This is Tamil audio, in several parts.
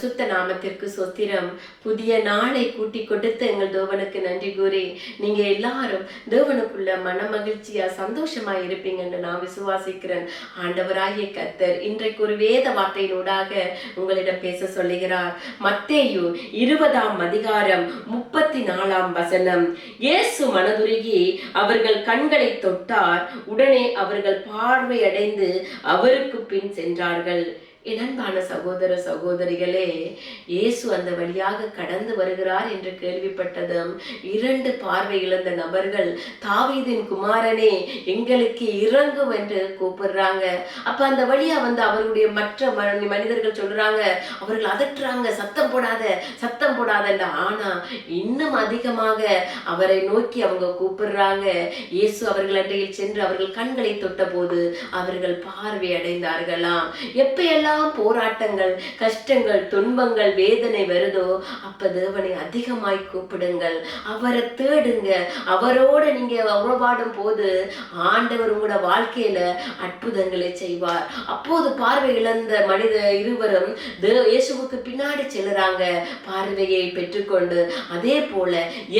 பரிசுத்த நாமத்திற்கு சொத்திரம் புதிய நாளை கூட்டி கொடுத்து எங்கள் தேவனுக்கு நன்றி கூறி நீங்க எல்லாரும் தேவனுக்குள்ள மன மகிழ்ச்சியா சந்தோஷமா இருப்பீங்கன்னு நான் விசுவாசிக்கிறேன். ஆண்டவராகிய கத்தர் இன்றைக்கு ஒரு வேத வார்த்தையினூடாக உங்களிடம் பேச சொல்லுகிறார். மத்தேயு இருபதாம் அதிகாரம் முப்பத்தி நாலாம் வசனம். இயேசு மனதுருகி அவர்கள் கண்களை தொட்டார். உடனே அவர்கள் பார்வை அடைந்து அவருக்கு பின் சென்றார்கள். இனன்பான சகோதர சகோதரிகளே இயேசு அந்த வழியாக கடந்து வருகிறார் என்று கேள்விப்பட்டதும் இரண்டு பார்வை இழந்த நபர்கள் தாவீதின் குமாரனே எங்களுக்கு இறங்கும் என்று கூப்பிடுறாங்க. அப்ப அந்த வழியா வந்து அவருடைய மற்ற மனிதர்கள் சொல்றாங்க அவர்கள் அதட்டுறாங்க சத்தம் போடாத சத்தம் போடாத ஆனா இன்னும் அதிகமாக அவரை நோக்கி அவங்க கூப்பிடுறாங்க. இயேசு அவர்கள் அண்டையில் சென்று அவர்கள் கண்களை தொட்ட போது அவர்கள் பார்வை அடைந்தார்களாம். எப்ப எல்லாம் போராட்டங்கள் கஷ்டங்கள் துன்பங்கள் வேதனை வருதோ அப்ப தேவனை அதிகமாய் கூப்பிடுங்கள். அவரை தேடுங்க. அவரோட நீங்க உறவாடும் போது ஆண்டவர் உங்களோட வாழ்க்கையில அற்புதங்களை செய்வார். அப்போது பார்வை இழந்த மனித இருவரும் இயேசுவுக்கு பின்னாடி செல்லுறாங்க. பார்வையை பெற்றுக்கொண்டு அதே போல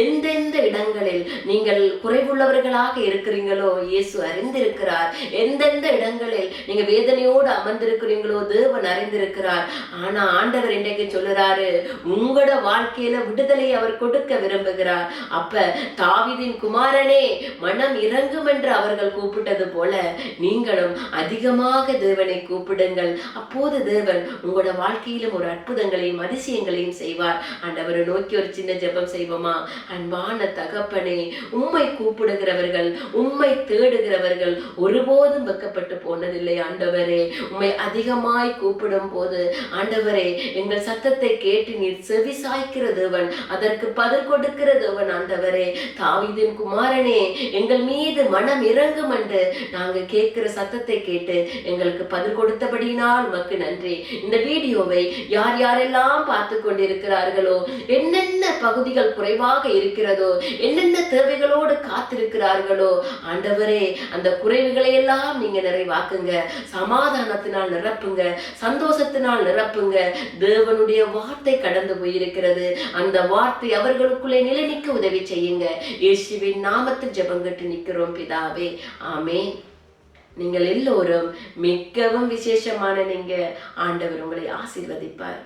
எந்தெந்த இடங்களில் நீங்கள் குறைவுள்ளவர்களாக இருக்கிறீங்களோ இயேசு அறிந்திருக்கிறார். எந்தெந்த இடங்களில் நீங்க வேதனையோடு அமர்ந்திருக்கிறீங்களோ தேவன் அறிந்திருக்கிறார். ஆனா ஆண்டவர் இன்றைக்கு சொல்லுறாரு உங்களோட வாழ்க்கையில விடுதலை அவர் கொடுக்க விரும்புகிறார். அப்ப தாவிதின் குமாரனே மனம் இறங்கும் என்று அவர்கள் கூப்பிட்டது போல நீங்களும் அதிகமாக தேவனை கூப்பிடுங்கள். அப்போது தேவன் உங்களோட வாழ்க்கையிலும் ஒரு அற்புதங்களையும் அதிசயங்களையும் செய்வார். ஆண்டவரை நோக்கி ஒரு சின்ன ஜெபம் செய்வோமா? அன்பான தகப்பனே உம்மை கூப்பிடுகிறவர்கள் உம்மை தேடுகிறவர்கள் ஒருபோதும் வெக்கப்பட்டு போனதில்லை ஆண்டவரே. உம்மை அதிகமாய் கூப்பிடும் போது ஆண்டவரே எங்கள் சத்தத்தை கேட்டு நீர் செவி சாய்க்கிறதுவன் அதற்கு பதில் கொடுக்கிறதுவன் ஆண்டவரே. தாவிதின் குமாரனே எங்கள் மீது மனம் இறங்கும் என்று நாங்கள் கேட்கிற சத்தத்தை கேட்டு எங்களுக்கு பதில் கொடுத்தபடியினால் உமக்கு நன்றி. இந்த வீடியோவை யார் யாரெல்லாம் பார்த்து கொண்டிருக்கிறார்களோ என்னென்ன பகுதிகள் குறைவாக இருக்கிறதோ என்னென்ன தேவைகளோடு காத்திருக்கிறார்களோ ஆண்டவரே அந்த குறைவுகளை எல்லாம் நீங்க நிறைவாக்குங்க சமாதானத்தினால் நிரப்புங்க சந்தோஷத்தினால் நிரப்புங்க. தேவனுடைய வார்த்தை கடந்து போயிருக்கிறது. அந்த வார்த்தை அவர்களுக்குள்ளே நிலைநிற்க உதவி செய்யுங்க. இயேசுவின் நாமத்தில் ஜபங்கட்டு நிற்கிறோம் பிதாவே. ஆமே நீங்கள் எல்லோரும் மிகவும் விசேஷமான நீங்க ஆண்டவர் உங்களை ஆசீர்வதிப்பார்.